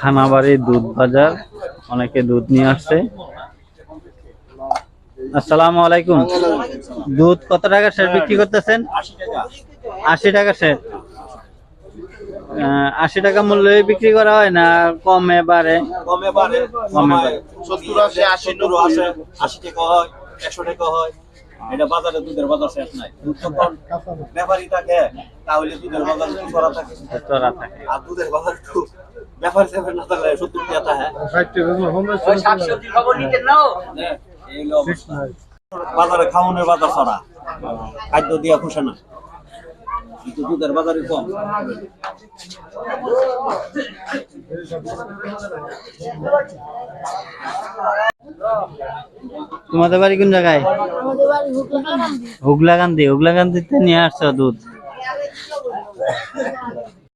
খানাবাড়ি দুধ বাজার অনেকে দুধ নিয়ে আসছে। আসসালামু আলাইকুম। দুধ কত টাকা শের বিক্রি করতেছেন? আশি টাকা। আহ, আশি টাকা মূল্যে বিক্রি করা হয় না? কমে বাড়ে। কমে পারে কমে পারে। সত্তর আশি আশি নব্বই আসে আশি টাকা হয় একশো টাকা হয়। এটা বাজারে দুধের বাজার শেষ নাই। দুধ যখন ব্যাপারী থাকে তাহলে দুধের বাজার থাকে। চড়া থাকে। আর দুধের বাজার তো ব্যাপারী সেবার না থাকলে সত্তর টাকা থাকে। হ্যাঁ। বাজারে খাওয়ানোর বাজার ছাড়া। খাদ্য দিয়া খুশে না। কিন্তু দুধের বাজারে কম। তোমাদের বাড়ি কোন জায়গায়? হুগলা গান্ধী। হুগলা হুগলাকান্দি নিয়ে আসছো দুধ?